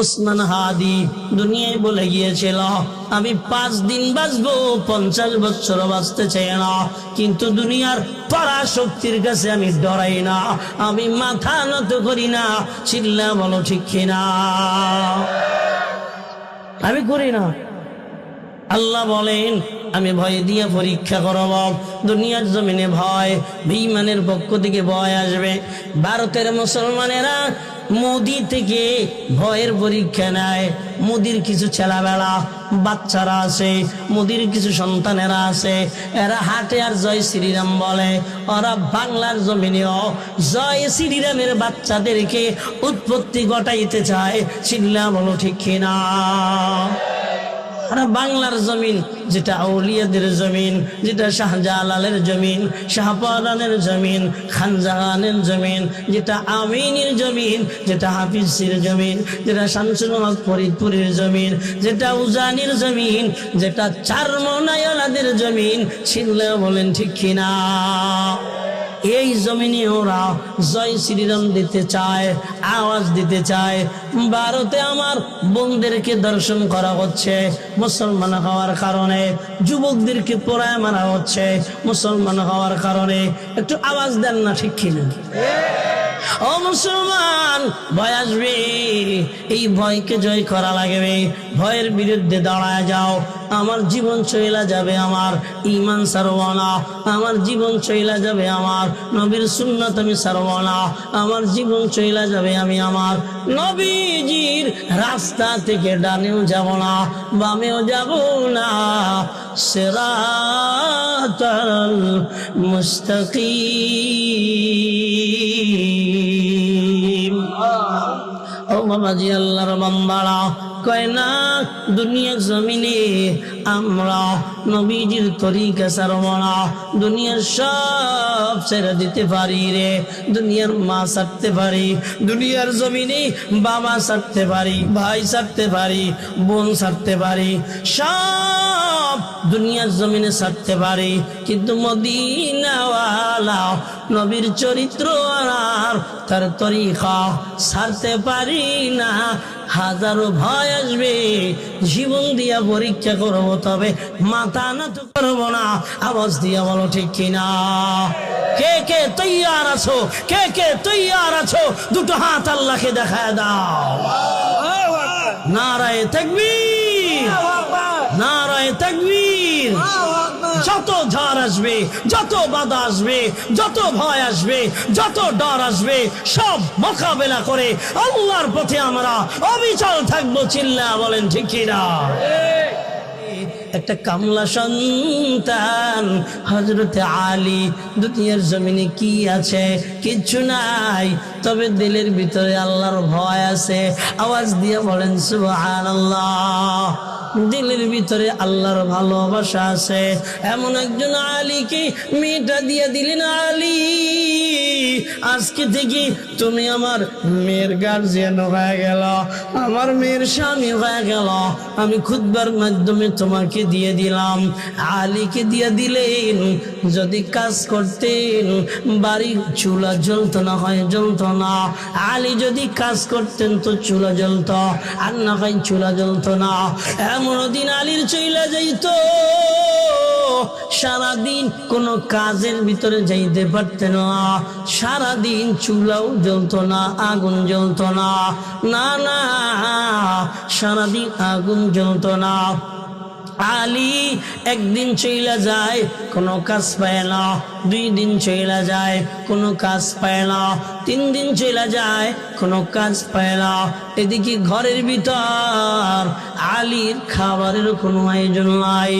ওসমান হাদি দুনিয়ায় বলে গিয়েছিল, আমি পাঁচ দিন বাঁচবো, পঞ্চাশ বছর বাঁচতে চাই না। কিন্তু দুনিয়ার পড়া শক্তির কাছে আমি ডরাই না, আমি মাথা নত করি না, চিল্লা বলো ঠিক কিনা? আমি করি না। আল্লাহ বলেন, আমি ভয় দিয়ে পরীক্ষা করব। দুনিয়ার জমিনে ভয় বিমানের পক্ষ থেকে ভয় আসবে। ভারতের মুসলমানেরা মোদি থেকে ভয়ের পরীক্ষা নেয়। মোদির কিছু ছেলাবেলা বাচ্চারা আছে, মোদির কিছু সন্তানেরা আছে। এরা হাটে আর জয় শ্রীরাম বলে। ওরা বাংলার জমিনেও জয় শ্রীরামের বাচ্চাদেরকে উৎপত্তি ঘটাইতে চায়। চিল্লা বলো ঠিক কিনা? আর বাংলার জমিন, যেটা আউলিয়াদের জমিন, যেটা শাহজালালের জমিন শাহপালানের জমিন, খানজাহানের জমিন, যেটা আমিনের জমিন, যেটা হাফিজের জমিন, যেটা শামসুল হক ফরিদপুরের জমিন, যেটা উজানির জমিন, যেটা চারমনায়লাদের জমিন ছিল বলেন ঠিক কিনা? এই জমিনে ওরা জয় শ্রীরাম দিতে চায়, আওয়াজ দিতে চায়। ভারতে আমার বোনদেরকে দর্শন করা হচ্ছে, মুসলমান হওয়ার কারণে, যুবকদেরকে পড়ায় মারা হচ্ছে, মুসলমান হওয়ার কারণে। একটু আওয়াজ দেন না, ঠিক কিনা? ও মুসলমান, ভয় আসবে। এই ভয়কে জয় করা লাগবে। ভয়ের বিরুদ্ধে দাঁড়ায় যাও। আমার জীবন চইলা যাবে আমার। ইমান সারওয়ানা আমার জীবন চইলা যাবে আমার। নবীর সুন্নত আমি সারওয়ানা আমার জীবন চইলা যাবে আমি আমার। নবীজির রাস্তা থেকে ডানেও যাব না, বামেও যাব না। সেরাতাল মুস্তাকিম। ও বাবাজি আল্লাহর বান্দারা কয় না দুনিয়ার জমিনে আমরা নবীজির তরিকা সারব না। দুনিয়ার সব ছেড়ে দিতে পারি রে। দুনিয়ার মা ছাড়তে পারি। দুনিয়ার জমিনে বাবা ছাড়তে পারি, ভাই ছাড়তে পারি, বোন ছাড়তে পারি। সব দুনিয়ার জমিনে ছাড়তে পারি। কিন্তু মদিনাওয়ালা নবীর চরিত্র আর তার তরিকা ছাড়তে পারি না। হাজারো ভয় আসবে। জীবন দিয়া পরীক্ষা করব তবে মাথা না তো করব না। আওয়াজ দিয়া বলো ঠিক কিনা? কে কে তৈয়ার আছো? কে কে তৈয়ার আছো? দুটো হাত আল্লাহকে দেখায় দাও। নারায় তাকবীর। যত ঝড় আসবে, যত বাধা আসবে, যত ভয় আসবে, যত ডর আসবে, সব মোকাবেলা করে আল্লাহর পথে আমরা অবিচল থাকব চিল্লা বলেন ঠিক কিনা একটা কামলা সন্তান হজরতে আলী দুনিয়ার জমিনে কি আছে কিচ্ছু নাই, তবে দিলের ভিতরে আল্লাহর ভয় আছে। আওয়াজ দিয়ে বলেন, সুবহানাল্লাহ। দিলের ভিতরে আল্লাহর ভালোবাসা আছে। এমন একজন আলীকে মেয়েটা দিয়ে দিলেন, আলী, আজকে থেকে তুমি আমার মেয়ের গার্জিয়ান হয়ে গেল, আমার মেয়ের স্বামী হয়ে গেল। আমি খুদবার মাধ্যমে তোমাকে দিয়ে দিলাম। আলীকে দিয়ে দিলেন, যদি কাজ করতেন বাড়ির চুলা জ্বলতো না হয়, জ্বলতো না। আলী যদি কাজ করতেন তো চুলা জ্বলতো, আর না হয় চুলা জ্বলতো না। এমন দিন আলীর চইলা যাইত। সারাদিন কোনো কাজের ভিতরে যাইতে পারতেন না। সারাদিন চুলাও জ্বলত না, আগুন জ্বলত না না, সারাদিন আগুন জ্বলত না। আলী একদিন চইলা যায়, কোনো কাজ পায় না। দুই দিন চইলা যায়, কোনো কাজ পায় না। তিন দিন চইলা যায়, কোনো কাজ পায় না। এদিকে ঘরের ভিতর আলীর খাবারের কোনো আয়োজন নাই।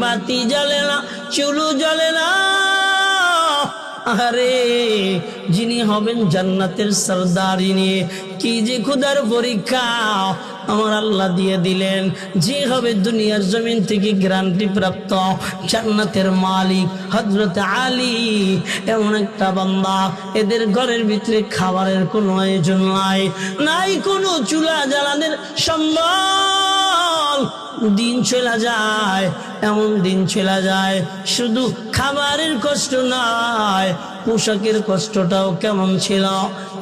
বাতি জ্বলে না চুলু জ্বলে না। আরে যিনি হবেন জান্নাতের সর্দারিনী কি যে খুদার পরীক্ষা আমার আল্লাহ দিয়ে দিলেন। যে হবে দুনিয়ার জমিন থেকে গ্যারান্টি প্রাপ্ত জান্নাতের মালিক হজরত আলী। এমন একটা বান্দা, এদের ঘরের ভিতরে খাবারের কোনো আয়োজন নাই। নাই কোনো চুলা জ্বালানের সম্বল দিন চলে যায়, এমন দিন চলে যায়। শুধু খাবারের কষ্ট নয়, পোশাকের কষ্টটাও কেমন ছিল?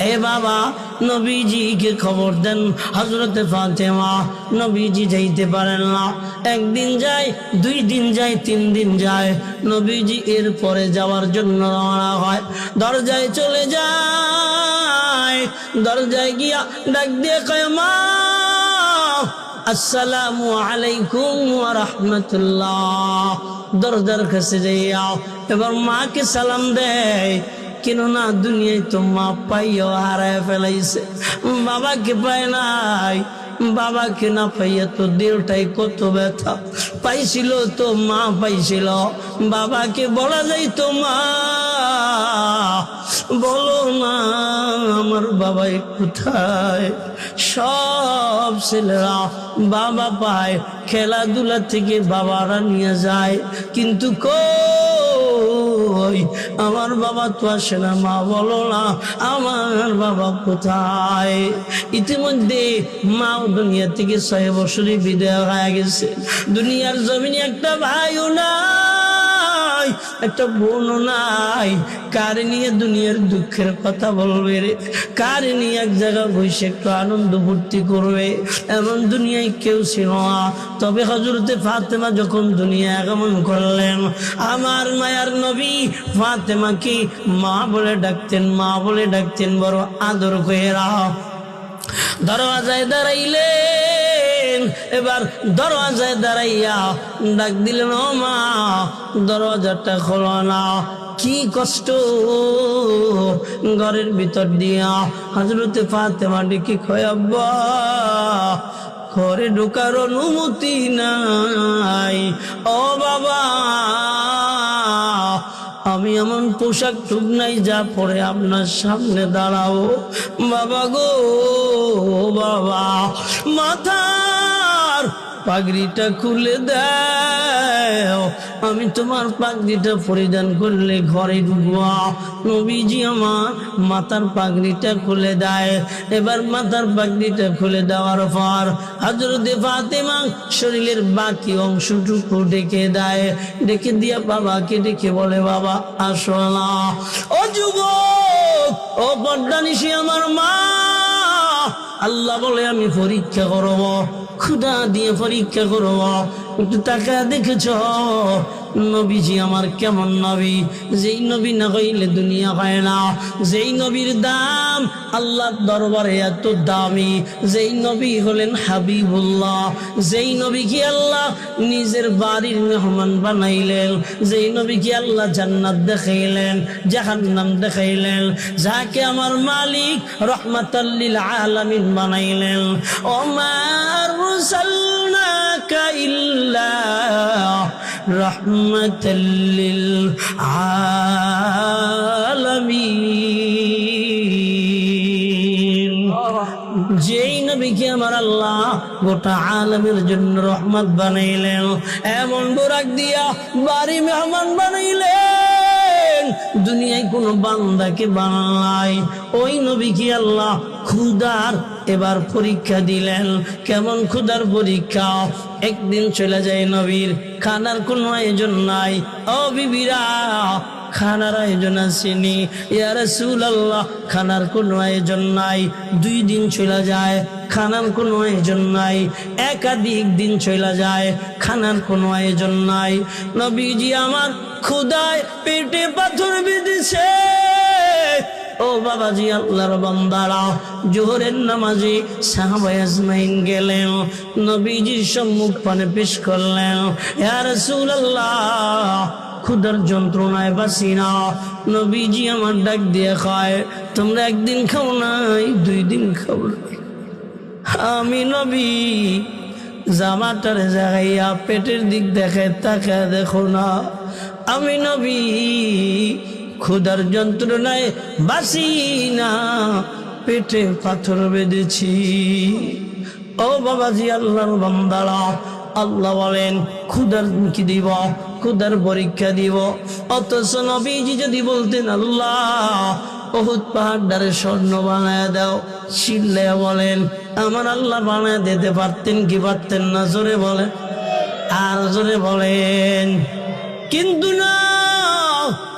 এ বাবা, নবীজিকে খবর দেন। হজরতে ফাতেমা নবীজি যাইতে পারেন না। একদিন যায়, দুই দিন যায়, তিন দিন যায়। নবীজি এর পরে যাওয়ার জন্য রওনা হয়। দরজায় চলে যায়, দরজায় গিয়া ডাক দিয়ে কয়, মা! আসসালামু আলাইকুম ওয়া রাহমাতুল্লাহ। দরজার কাছে যাইয়া এবার মাকে সালাম দেয়, কেননা দুনিয়ায় তো মা পাইও হারায় ফেলাইছে। বাবাকে পায় নাই, বাবাকে না পাইয়া তো দেহটাই কত ব্যথা। পাইছিল তো মা পাইছিল, বাবাকে বলা যায় তো মা। বলো না, আমার বাবাই কোথায়? সব ছেলেরা বাবা পায় খেলাধুলা থেকে বাবারা নিয়ে যায়। কিন্তু কই? আমার বাবা তো আসে না, মা বলো না, আমার বাবা কোথায়? ইতিমধ্যে মাও দুনিয়া থেকে ছয় বছরই বিদায় হয়ে গেছে। দুনিয়ার জমিনে একটা ভাইও নাই, একটা বোনও নাই। কার নিয়ে দুনিয়ার দুঃখের কথা বলবে রে? কার নিয়ে এক জায়গায় বসে একটু আনন্দ ফুর্তি করবে? এমন দুনিয়ায় কেউ ছিল তবে হজরতে ফাতেমা যখন দুনিয়া আগমন করলেন, আমার মায়ার নবী ফাতেমাকে মা বলে ডাকতেন, মা বলে ডাকতেন, বড় আদর করে রাহ দরওয়াজায় দাঁড়াইলেন এবার দরওয়াজায় দাঁড়াইয়া ডাক দিলেন, ও মা, দরওয়াজাটা খোলো না, কি কষ্ট। ঘরের ভিতর দিয়া হজরতে ফাতেমা ডেকে খয়াব্বা ঘরে ঢোকার অনুমতি নাই। ও বাবা, আমি এমন পোশাক টুক নাই যা পরে আপনার সামনে দাঁড়াও। বাবা গো, বাবা মাথার পাগড়িটা খুলে দাও। আমি তোমার পাগড়িটা পরিধান করলে ঘরে ঢুকবা। নবীজি আমার মাথার পাগড়িটা খুলে দেয়। এবার মাথার পাগড়িটা খুলে দেওয়ার পর হজরতে ফাতেমা শরীরের বাকি অংশটুকু ডেকে দেয়। ডেকে দিয়া বাবাকে ডেকে বলে, বাবা, আসো না। ও যুবক, ও পর্দানিসি আমার মা। আল্লাহ বলে, আমি পরীক্ষা করব। খুদা দিয়ে পরীক্ষা করো। একটু টাকা দেখেছ? নবীজি আমার কেমন নবী? যেই নবী না হইলে দুনিয়া হয় না। যেই নবীর দাম আল্লাহর দরবারে এত দামি। যেই নবী হলেন হাবিবুল্লাহ। যেই নবীকে আল্লাহ নিজের বাড়ির মেহমান বানাইলেন। যেই নবীকে আল্লাহ জান্নাত দেখাইলেন, জাহান্নাম দেখাইলেন। যাকে আমার মালিক রহমাতাল্লিল আলামিন বানাইলেন। ওমার রুসালনাকা ইল্লা আলামিন যেই নবীকে আমার আল্লাহ গোটা আলমের জন্য রহমত বানাইলেন, এমন বোরাক দিয়া বাড়ি মেহমান বানাইলেন। দুনিয়ায় কোনো বান্দাকে বানাই ওই নবী কি আল্লাহ খুদার এবার পরীক্ষা দিলেন। কেমন খুদার পরীক্ষা? একদিন চলে যায় নবীর, খানার কোনো আয়োজন নাই। ও বিবিরা খানার আয়োজন আসেনি। ইয়া রাসূলুল্লাহ, খানার কোনো আয়োজন নাই। দুই দিন চলে যায়, খানার কোনো আয়োজন নাই। একাধিক দিন চলে যায়, খানার কোনো আয়োজন নাই। নবীজি আমার খুদায় পেটে পাথর বেঁধেছে। ও বাবাজি, আল্লাহর বান্দারা, জোহরের নামাজে সাহাবাই আজমাইন গেলেন। নবীজির সম্মুখ পানে পেশ করলেন। ইয়া রাসূলুল্লাহ ক্ষুধার যন্ত্রণায় বাসি না। নবীজি আমার ডাক দিয়ে খায়, তোমরা একদিন খাও নাই, দুই দিন খাও। আমি নবী, জামাটার জাগাইয়া পেটের দিক দেখে তাকে দেখো না। আমি নবী, ক্ষুধার যন্ত্রণায় বাসি না, পেটে পাথর বেঁধেছি। ও বাবাজি, আল্লাহর বান্দারা আল্লাহ বলেন, খুদার কি দিব, খুদার পরীক্ষা দিব। অথচ নবীজি যদি বলতেন, আল্লাহ বহুত পাহাড় ডারে স্বর্ণ বানায় দাও। শিল্লা বলেন, আমার আল্লাহ বানায় দিতে পারতেন কি পারতেন না? জোরে বলে আর জোরে বলেন, কিন্তু না।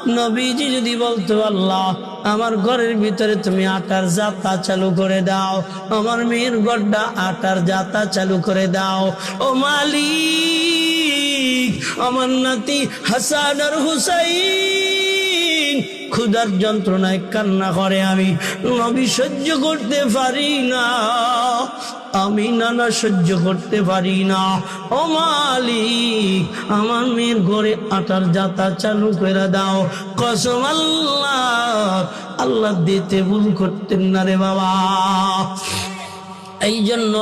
নবীজি যদি বলতো, আল্লাহ, আমার ঘরের ভিতরে তুমি আটার যাত্রা চালু করে দাও, আমার মেয়ের গড্ডা আটার যাত্রা চালু করে দাও। ও মালিক, আমার নাতি হাসান আর হুসাইন, ক্ষুধার যন্ত্রণায় কান্না করে। আমি নবী সহ্য করতে পারি না। আমি নানা সহ্য করতে পারি না। ও মালিক, আমার মেয়ের ঘরে আটার যাতা চালু করে দাও। কসম আল্লাহ আল্লাহ দিতে ভুল করতেন না রে বাবা। এই জন্য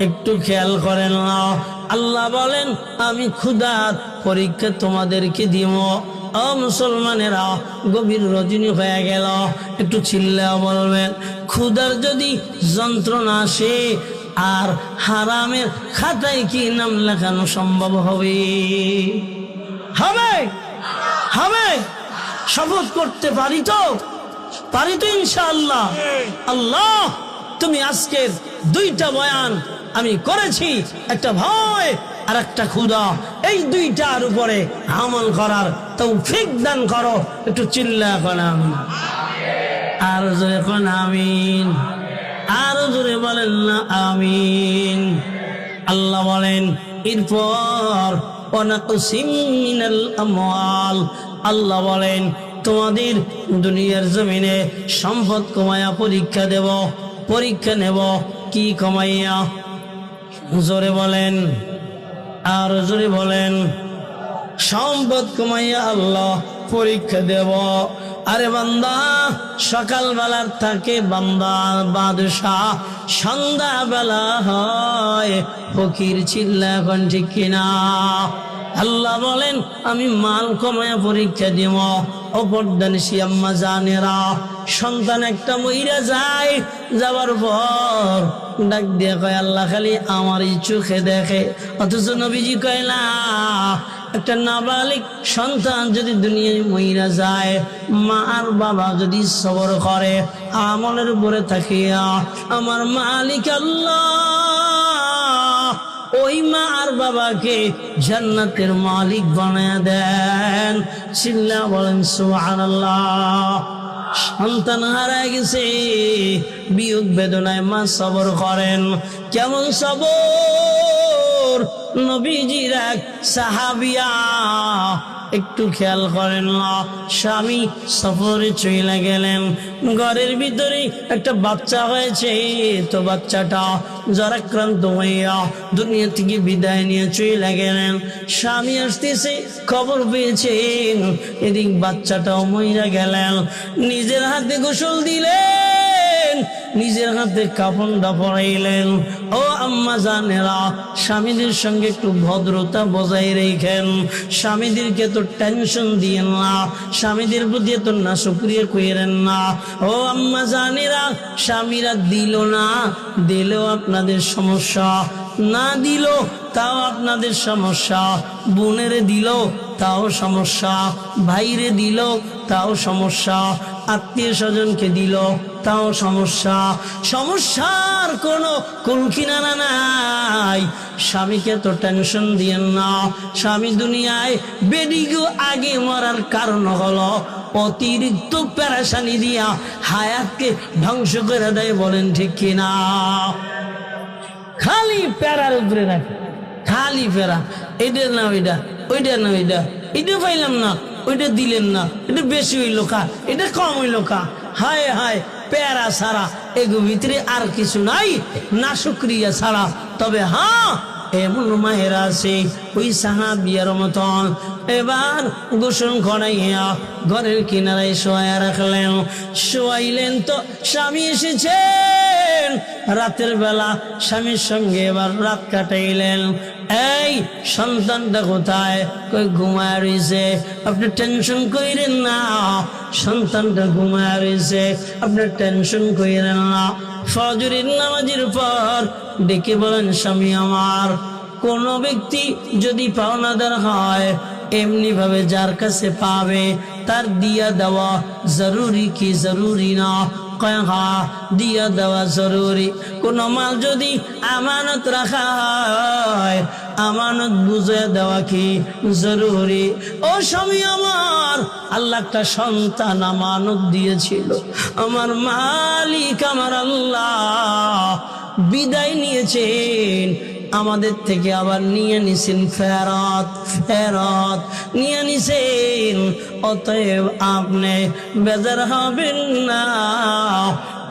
একটু খেয়াল করেন না। আল্লাহ বলেন, আমি ক্ষুধার পরীক্ষা তোমাদেরকে দিব। ও মুসলমানেরা, গভীর রজনী হয়ে গেল। একটু চিল্লা বলবেন। ক্ষুধার যদি যন্ত্রণা আসে আর হারামের খাতায় কি নাম লেখানো সম্ভব হবে? হবে? হবে? শপথ করতে পারি তো? পারি তো ইনশাআল্লাহ। আল্লাহ, তুমি আজকের দুইটা বয়ান আমি করেছি, একটা ভয় আর একটা ক্ষুদা এই দুইটার উপরে আমল করার তৌফিক দান করো, একটু চিল্লা করাম আর যখন আমিন আর জোরে বলেন না, আমিন। আল্লাহ বলেন, এরপর আল্লাহ বলেন, তোমাদের দুনিয়ার জমিনে সম্পদ কমায়া পরীক্ষা দেব, পরীক্ষা নেব, কি কমাইয়া? জোরে বলেন, আর জোরে বলেন, সম্পদ কমাইয়া আল্লাহ পরীক্ষা দেব। আরে বান্দা, সকালবেলার থাকে বান্দা, বাদশাহ। সন্ধ্যা বেলা হয়, ফকির চিল্লা এখন ঠিক কিনা। আল্লাহ বলেন, আমি মাল কমায় পরীক্ষা দিব। অপরদান শিয়াম্মা জানেরা। সন্তান একটা মহিলা যায় যাবার পর ডাক দিয়ে কয়, আল্লাহ খালি আমারই চোখে দেখে। অথচ নবীজি কয় না একটা নাবালিক সন্তান যদি দুনিয়ায় মহিলা যায়, মা আর বাবা যদি সবর করে, আমলের উপরে থাকিয়া আমার মালিক আল্লাহ, ওই মা আর বাবাকে জান্নাতের মালিক বানায় দেন। চিল্লা বলেন, সুবহানাল্লাহ। সন্তান হারায় গেছে, বিয়োগ বেদনায় মা সবর করেন। কেমন সবর? সাহাবিয়া, একটু খেয়াল করেন না, স্বামী সফরে চলে গেলেন। ঘরের ভিতরে একটা বাচ্চা হয়েছে, তো বাচ্চাটা জরাক্রান্ত হইয়া দুনিয়া থেকে বিদায় নিয়ে চলে গেলেন। স্বামী আসতেছে, খবর পেয়েছেন, এদিক বাচ্চাটাও মহিলা গেলেন। নিজের হাতে গোসল দিলেন। নিজের হাতে কাপড়টা পরাইলেন। ও আম্মা জানেরা, স্বামীদের সঙ্গে একটু ভদ্রতা বজায় রেখেন। স্বামীদেরকে তো টেনশন দিয়েন না, স্বামীদের প্রতি এত না সুক্রিয়া কইরেন না। ও আম্মা জানেরা, স্বামীরা দিল না, দিলেও আপনাদের সমস্যা। না দিল, তাও আপনাদের সমস্যা। বোনেরে দিল, তাও সমস্যা। ভাইরে দিল, তাও সমস্যা। আত্মীয় স্বজনকে দিল, তাও সমস্যা। সমস্যার কোনো কুলকিনারা নাই। স্বামীকে তো টেনশন দিয়েন না। স্বামী দুনিয়ায় বেডিগো আগে মরার কারণ হলো অতিরিক্ত প্যারাসানি দিয়া হায়াতকে ধ্বংস করে দেয় বলেন ঠিক কিনা? খালি প্যারার উপরে রাখে। খালি প্যারা। এটা না ওইটা ওইটা না ওইটা এটা পাইলাম না, ওইটা দিলেন না। এটা বেশি হইল কা, এটা কম হইল কা। হায় হায়, প্যারা ছাড়া এগো ভিতরে আর কিছু নাই, না শুক্রিয়া ছাড়া। তবে হ্যাঁ এমন মায়েরা আছে, ওই সাহাবিয়ার মতন। এবার গোসল করাইয়া ঘরের কিনারায় শোয়া রাখলেন। শোয়াইলেন তো স্বামী এসেছেন। রাতের বেলা স্বামীর সঙ্গে এবার রাত কাটাইলেন। এই, সন্তানটা কোথায়? কই ঘুমায় রয়েছে আপনি টেনশন কইরেন না। সন্তানটা ঘুমায় রয়েছে আপনি টেনশন কইরেন না। ফজরের নামাজের পর ডেকে বলেন, স্বামী আমার, কোন ব্যক্তি যদি পাওনাদার হয় এমনি ভাবে যার কাছে পাবে, তার দিয়া দেওয়া জরুরি কি জরুরি না? দেওয়া জরুরি। কোন মাল যদি আমানত রাখা হয়, আমানত বুঝে দেওয়া কি জরুরি? ও স্বামী আমার, আল্লাহ একটা সন্তান আমানত দিয়েছিল। আমার মালিক, আমার আল্লাহ বিদায় নিয়েছেন। আমাদের থেকে আবার নিয়ে নিছেন ফেরত ফেরত। নিয়ে নিছেন অতএব আপনি বেজার হবেন না।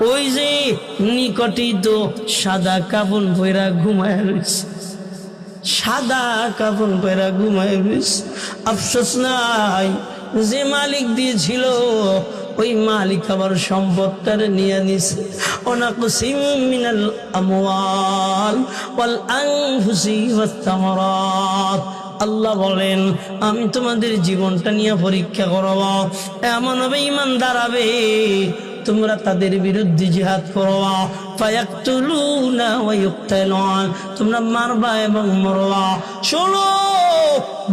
ওই যে নিকটই তো সাদা কাপড় পয়রা ঘুমায় রয়েছে সাদা কাপড় পয়রা ঘুমায় রয়েছে আফসোস নাই, যে মালিক দিয়েছিল, ওই মালিক আবার সম্পদটার নিয়ে নিছে। অনাকুসিম মিনাল আমওয়াল ওয়াল আনফুসি ওয়াত তামারাত আল্লাহ বলেন, আমি তোমাদের জীবনটা নিয়ে পরীক্ষা করব। এমন হবে ইমান দাঁড়াবে তোমরা তাদের বিরুদ্ধে জিহাদ ইউকতালুন, তোমরা মারবা এবং মরবা। শোনো,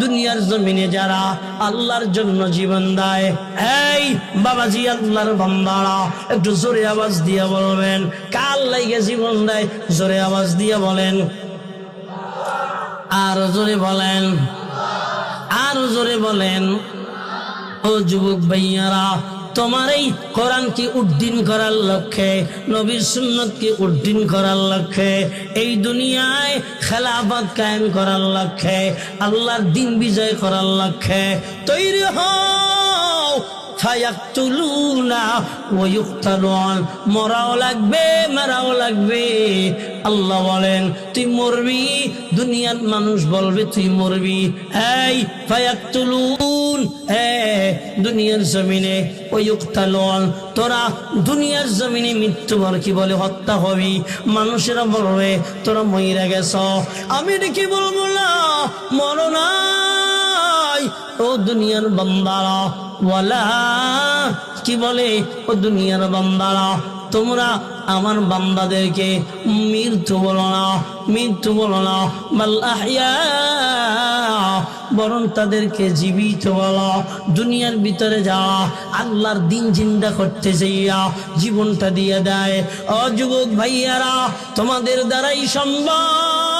দুনিয়ার জমিনে যারা আল্লাহর জন্য জীবন দেয়, এই বাবাজি আল্লাহর বান্দারা, একটু জোরে আওয়াজ দিয়ে বলবেন। কাল লাইগে জীবন দেয়? জোরে আওয়াজ দিয়ে বলেন। আর জোরে বলেন। আর জোরে বলেন। ও যুবক ভাইয়ারা, তোমার এই কোরআনকে উদ্দিন করার লক্ষ্যে, নবীর সুন্নতকে উদ্দিন করার লক্ষ্যে, এই দুনিয়ায় খেলাফত কায়েম করার লক্ষ্যে, আল্লাহর দিন বিজয় করার লক্ষ্যে তৈরি হও। ফায়াকতুলুনা ওয়া ইউকতালুন মরাও লাগবে, মারাও লাগবে। আল্লাহ বলেন, তুই মরবি, দুনিয়ার মানুষ বলবে তুই মরবি। এই ফায়াকতুলুন হে দুনিয়ার জমিনে, ওই ইউকতালুন তোরা দুনিয়ার জমিনে মৃত্যুবর কি বলে, হত্যা হবি। মানুষেরা বলবে, তোরা মইরা গেছ। আমি কি বলব না। মরনাই ও দুনিয়ার বান্দারা বলা কি বলে, ও দুনিয়ার বান্দারা, তোমরা আমার বান্দাদেরকে মৃত্যু বলো না, মৃত্যু বলো না বরং তাদেরকে জীবিত বলো, দুনিয়ার ভিতরে যাওয়া আল্লাহর দিন চিন্তা করতে চাইয়া জীবনটা দিয়ে দেয়। ও যুবক ভাইয়ারা, তোমাদের দ্বারাই সম্ভব।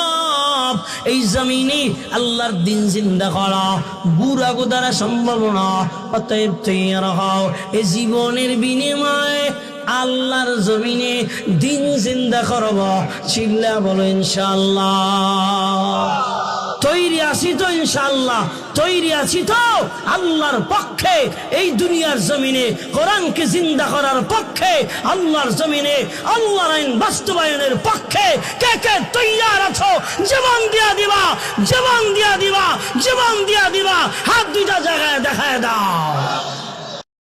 এই জমিনে আল্লাহর দিন জিন্দা করা। বুড়া দ্বারা সম্ভব না। অতএব তৈর হও। এই জীবনের বিনিময়ে আল্লাহর জমিনে দিন জিন্দা করব। চিল্লা বলো ইনশাল্লাহ তৈরি আসি তো ইনশাল্লাহ তৈরি আছি তো আল্লাহর পক্ষে, এই দুনিয়ার জমিনে, কোরআনকে জিন্দা করার পক্ষে, আল্লাহর জমিনে, আল্লাহর আইন বাস্তবায়নের পক্ষে, কে কে তৈয়ার আছো? জীবন দিয়া দিবা, জীবন দিয়া দিবা, জীবন দিয়া দিবা। হাত দুইটা জায়গায় দেখায় দাও।